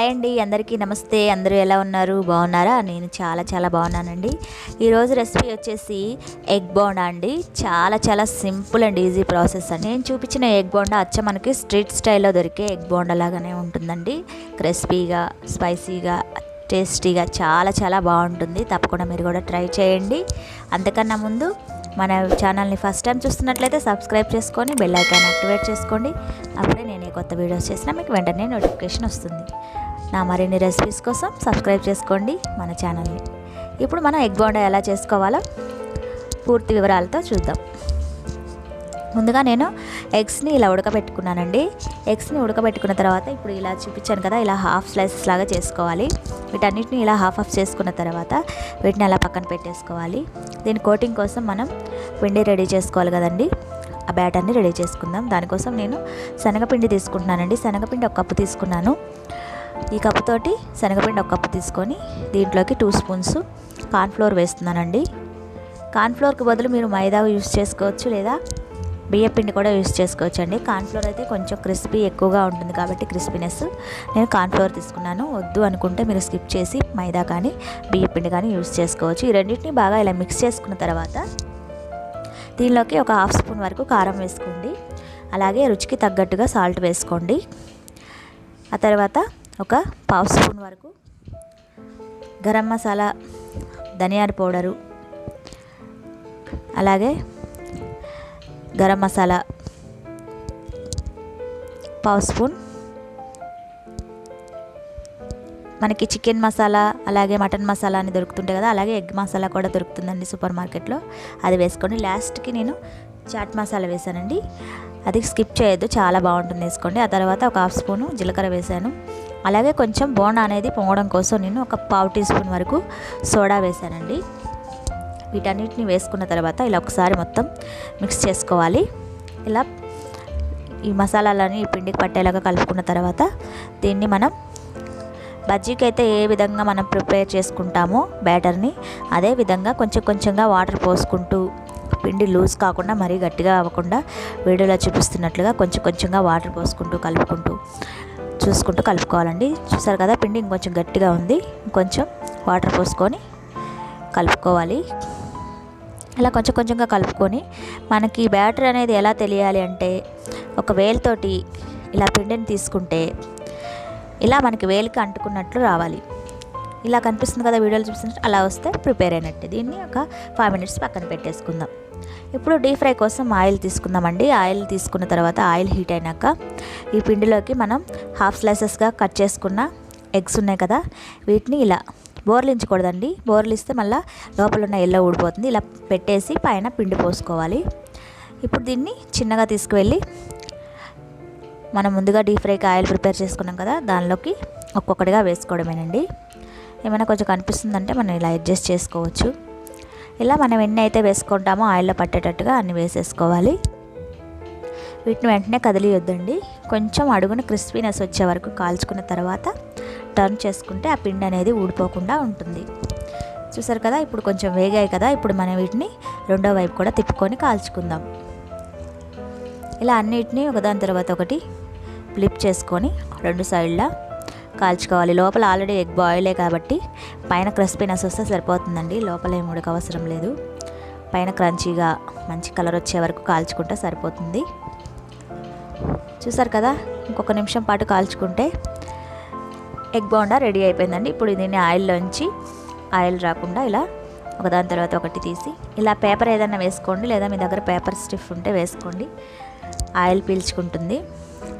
Hi అండి అందరికీ నమస్తే. అందరూ ఎలా ఉన్నారు? బాగున్నారా? నేను చాలా చాలా బాగున్నానండి. ఈరోజు రెసిపీ వచ్చేసి ఎగ్ బోండా అండి. చాలా చాలా సింపుల్ అండ్ ఈజీ ప్రాసెస్ అండి. నేను చూపించిన ఎగ్ బోండా అచ్చ మనకి స్ట్రీట్ స్టైల్లో దొరికే ఎగ్ బోండా లాగానే ఉంటుందండి. క్రిస్పీగా స్పైసీగా టేస్టీగా చాలా చాలా బాగుంటుంది. తప్పకుండా మీరు కూడా ట్రై చేయండి. అంతకన్నా ముందు మన ఛానల్ని ఫస్ట్ టైం చూస్తున్నట్లయితే సబ్స్క్రైబ్ చేసుకొని బెల్ ఐకాన్ యాక్టివేట్ చేసుకోండి. అప్పుడే నేను కొత్త వీడియోస్ చేసినా మీకు వెంటనే నోటిఫికేషన్ వస్తుంది. నా మరిన్ని రెసిపీస్ కోసం సబ్స్క్రైబ్ చేసుకోండి మన ఛానల్ని ఇప్పుడు మనం ఎగ్ బోండా ఎలా చేసుకోవాలో పూర్తి వివరాలతో చూద్దాం. ముందుగా నేను ఎగ్స్ని ఇలా ఉడకబెట్టుకున్నానండి. ఎగ్స్ని ఉడకబెట్టుకున్న తర్వాత ఇప్పుడు ఇలా చూపించాను కదా ఇలా హాఫ్ స్లైసెస్ లాగా చేసుకోవాలి. వీటన్నిటిని ఇలా హాఫ్ హాఫ్ చేసుకున్న తర్వాత వీటిని అలా పక్కన పెట్టేసుకోవాలి. దీని కోటింగ్ కోసం మనం పిండి రెడీ చేసుకోవాలి కదండి. ఆ బ్యాటర్ని రెడీ చేసుకుందాం. దానికోసం నేను శనగపిండి తీసుకుంటున్నానండి. శనగపిండి ఒక కప్పు తీసుకున్నాను. ఈ కప్పుతోటి శనగపిండి ఒక కప్పు తీసుకొని దీంట్లోకి టూ స్పూన్స్ కార్న్ఫ్లోర్ వేస్తున్నానండి. కార్న్ఫ్లోర్కి బదులు మీరు మైదా యూస్ చేసుకోవచ్చు లేదా బియ్యం పిండి కూడా యూస్ చేసుకోవచ్చు అండి. కార్న్ఫ్లోర్ అయితే కొంచెం క్రిస్పీ ఎక్కువగా ఉంటుంది కాబట్టి క్రిస్పీనెస్ నేను కార్న్ఫ్లోర్ తీసుకున్నాను. వద్దు అనుకుంటే మీరు స్కిప్ చేసి మైదా కానీ బియ్యం పిండి కానీ యూస్ చేసుకోవచ్చు. ఈ రెండింటిని బాగా ఇలా మిక్స్ చేసుకున్న తర్వాత దీనిలోకి ఒక హాఫ్ స్పూన్ వరకు కారం వేసుకోండి. అలాగే రుచికి తగ్గట్టుగా సాల్ట్ వేసుకోండి. ఆ తర్వాత ఒక పావు స్పూన్ వరకు గరం మసాలా ధనియాల పౌడరు అలాగే గరం మసాలా పావు స్పూన్. మనకి చికెన్ మసాలా అలాగే మటన్ మసాలా అని దొరుకుతుంటాయి కదా అలాగే ఎగ్ మసాలా కూడా దొరుకుతుందండి సూపర్ మార్కెట్లో. అది వేసుకోండి లాస్ట్కి నేను చాట్ మసాలా వేసానండి. అది స్కిప్ చేయొద్దు చాలా బాగుంటుంది వేసుకోండి. ఆ తర్వాత ఒక హాఫ్ స్పూను జీలకర్ర వేసాను. అలాగే కొంచెం బోండా అనేది పొంగడం కోసం నేను ఒక పావు టీ స్పూన్ వరకు సోడా వేసానండి వీటన్నిటిని వేసుకున్న తర్వాత ఇలా ఒకసారి మొత్తం మిక్స్ చేసుకోవాలి. ఇలా ఈ మసాలాలని ఈ పిండికి పట్టేలాగా కలుపుకున్న తర్వాత దీన్ని మనం బజ్జీకి అయితే ఏ విధంగా మనం ప్రిపేర్ చేసుకుంటామో బ్యాటర్ని అదే విధంగా కొంచెం కొంచెంగా వాటర్ పోసుకుంటూ పిండి లూజ్ కాకుండా మరీ గట్టిగా అవ్వకుండా వీడియోలో చూపిస్తున్నట్లుగా కొంచెం కొంచెంగా వాటర్ పోసుకుంటూ కలుపుకుంటూ చూసుకుంటూ కలుపుకోవాలండి. చూసారు కదా పిండి ఇంకొంచెం గట్టిగా ఉంది. ఇంకొంచెం వాటర్ పోసుకొని కలుపుకోవాలి. ఇలా కొంచెం కొంచెంగా కలుపుకొని మనకి బ్యాటర్ అనేది ఎలా తెలియాలి అంటే ఒక వేలుతోటి ఇలా పిండిని తీసుకుంటే ఇలా మనకి వేలికి అంటుకున్నట్లు రావాలి. ఇలా కనిపిస్తుంది కదా వీడియోలు చూపిస్తున్నట్టు అలా వస్తే ప్రిపేర్ అయినట్టు. దీన్ని ఒక ఫైవ్ మినిట్స్ పక్కన పెట్టేసుకుందాం. ఇప్పుడు డీప్ ఫ్రై కోసం ఆయిల్ తీసుకుందామండి. ఆయిల్ తీసుకున్న తర్వాత ఆయిల్ హీట్ అయినాక ఈ పిండిలోకి మనం హాఫ్ స్లైసెస్గా కట్ చేసుకున్న ఎగ్స్ ఉన్నాయి కదా వీటిని ఇలా బోర్లించకూడదండి. బోర్లిస్తే మళ్ళీ లోపల ఉన్న ఎల్లో ఊడిపోతుంది. ఇలా పెట్టేసి పైన పిండి పోసుకోవాలి. ఇప్పుడు దీన్ని చిన్నగా తీసుకువెళ్ళి మనం ముందుగా డీప్ ఫ్రైకి ఆయిల్ ప్రిపేర్ చేసుకున్నాం కదా దానిలోకి ఒక్కొక్కటిగా వేసుకోవడమేనండి. ఏమైనా కొంచెం కనిపిస్తుందంటే మనం ఇలా అడ్జస్ట్ చేసుకోవచ్చు. ఇలా మనం ఎన్ని అయితే వేసుకుంటామో ఆయిల్లో పట్టేటట్టుగా అన్ని వేసేసుకోవాలి. వీటిని వెంటనే కదిలియొద్దండి. కొంచెం అడుగున క్రిస్పీనెస్ వచ్చే వరకు కాల్చుకున్న తర్వాత టర్న్ చేసుకుంటే ఆ పిండి అనేది ఊడిపోకుండా ఉంటుంది. చూసారు కదా ఇప్పుడు కొంచెం వేగాయి కదా ఇప్పుడు మనం వీటిని రెండో వైపు కూడా తిప్పుకొని కాల్చుకుందాం. ఇలా అన్నిటినీ ఒకదాని తర్వాత ఒకటి ఫ్లిప్ చేసుకొని రెండు సైడ్లా కాల్చుకోవాలి. లోపల ఆల్రెడీ ఎగ్ బాయిలే కాబట్టి పైన క్రిస్పీనెస్ వస్తే సరిపోతుందండి. లోపల ఏం ఉడక అవసరం లేదు. పైన క్రంచీగా మంచి కలర్ వచ్చే వరకు కాల్చుకుంటే సరిపోతుంది. చూసారు కదా? ఇంకొక నిమిషం పాటు కాల్చుకుంటే ఎగ్ బోండా రెడీ అయిపోయిందండి. ఇప్పుడు దీన్ని ఆయిల్లోంచి ఆయిల్ రాకుండా ఇలా ఒకదాని తర్వాత ఒకటి తీసి ఇలా పేపర్ ఏదైనా వేసుకోండి. లేదా మీ దగ్గర పేపర్ స్టిఫ్ ఉంటే వేసుకోండి. ఆయిల్ పీల్చుకుంటుంది.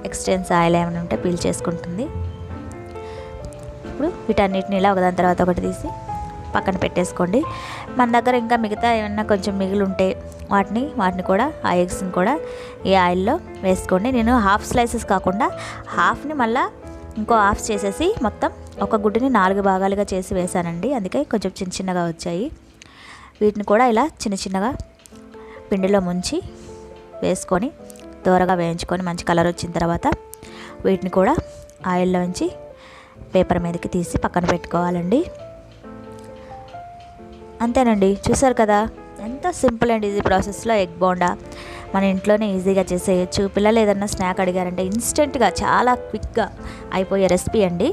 ఎక్స్టెన్స్ ఆయిల్ ఏమైనా ఉంటే పీల్చేసుకుంటుంది ఇప్పుడు వీటన్నిటిని ఇలా ఒకదాని తర్వాత ఒకటి తీసి పక్కన పెట్టేసుకోండి. మన దగ్గర ఇంకా మిగతా ఏమన్నా కొంచెం మిగిలి ఉంటే వాటిని వాటిని కూడా ఆ ఎగ్స్ని కూడా ఈ ఆయిల్లో వేసుకోండి. నేను హాఫ్ స్లైసెస్ కాకుండా హాఫ్ని మళ్ళీ ఇంకో హాఫ్ చేసేసి మొత్తం ఒక గుడ్డుని నాలుగు భాగాలుగా చేసి వేసానండి అందుకే కొంచెం చిన్న చిన్నగా వచ్చాయి. వీటిని కూడా ఇలా చిన్న చిన్నగా పిండిలో ముంచి వేసుకొని దూరగా వేయించుకొని మంచి కలర్ వచ్చిన తర్వాత వీటిని కూడా ఆయిల్లో ఉంచి పేపర్ మీదకి తీసి పక్కన పెట్టుకోవాలండి. అంతేనండి చూసారు కదా? ఎంత సింపుల్ అండ్ ఈజీ ప్రాసెస్లో ఎగ్ బోండా. మన ఇంట్లోనే ఈజీగా చేసేయచ్చు. పిల్లలు ఏదన్నా స్నాక్ అడిగారంటే ఇన్స్టెంట్గా చాలా క్విక్గా అయిపోయే రెసిపీ అండి.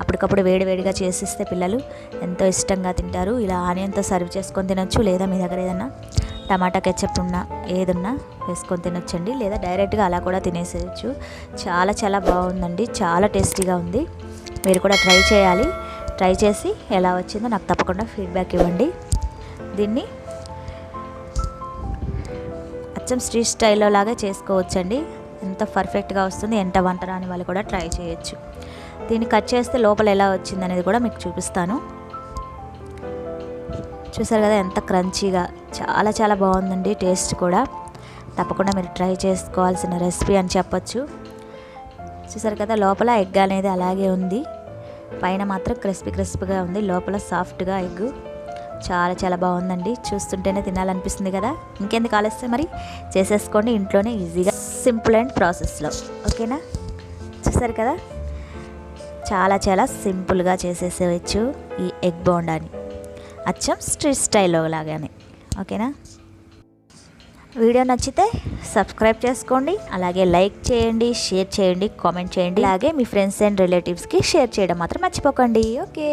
అప్పటికప్పుడు వేడివేడిగా చేసిస్తే పిల్లలు ఎంతో ఇష్టంగా తింటారు. ఇలా ఆనియన్తో సర్వ్ చేసుకొని తినొచ్చు లేదా మీ దగ్గర ఏదన్నా టమాటా కెచ్చప్ ఉన్నా ఏదున్నా వేసుకొని తినొచ్చండి. లేదా డైరెక్ట్గా అలా కూడా తినేసేయచ్చు. చాలా చాలా బాగుందండి. చాలా టేస్టీగా ఉంది. మీరు కూడా ట్రై చేయాలి. ట్రై చేసి ఎలా వచ్చిందో నాకు తప్పకుండా ఫీడ్బ్యాక్ ఇవ్వండి. దీన్ని అచ్చం స్ట్రీట్ స్టైల్లో లాగా చేసుకోవచ్చండి. ఎంత పర్ఫెక్ట్గా వస్తుంది ఎంత వంట రాని వాళ్ళు కూడా ట్రై చేయొచ్చు. దీన్ని కట్ చేస్తే లోపల ఎలా వచ్చింది అనేది కూడా మీకు చూపిస్తాను. చూసారు కదా ఎంత క్రంచీగా చాలా చాలా బాగుందండి టేస్ట్ కూడా. తప్పకుండా మీరు ట్రై చేసుకోవాల్సిన రెసిపీ అని చెప్పొచ్చు. చూసారు కదా లోపల ఎగ్ అనేది అలాగే ఉంది. పైన మాత్రం క్రిస్పీ క్రిస్పీగా ఉంది. లోపల సాఫ్ట్గా ఎగ్. చాలా చాలా బాగుందండి. చూస్తుంటేనే తినాలనిపిస్తుంది కదా. ఇంకెందుకు ఆలస్యం మరి? చేసేసుకోండి. ఇంట్లోనే ఈజీగా సింపుల్ అండ్ ప్రాసెస్లో. ఓకేనా? చూసారు కదా? చాలా చాలా సింపుల్గా చేసేసేయచ్చు ఈ ఎగ్ బోండాని. అచ్చం స్ట్రీట్ స్టైల్లో లాగానే. ఓకేనా? వీడియో నచ్చితే సబ్స్క్రైబ్ చేసుకోండి అలాగే లైక్ చేయండి షేర్ చేయండి కామెంట్ చేయండి. అలాగే మీ ఫ్రెండ్స్ అండ్ రిలేటివ్స్కి షేర్ చేయడం మాత్రం మర్చిపోకండి. ఓకే.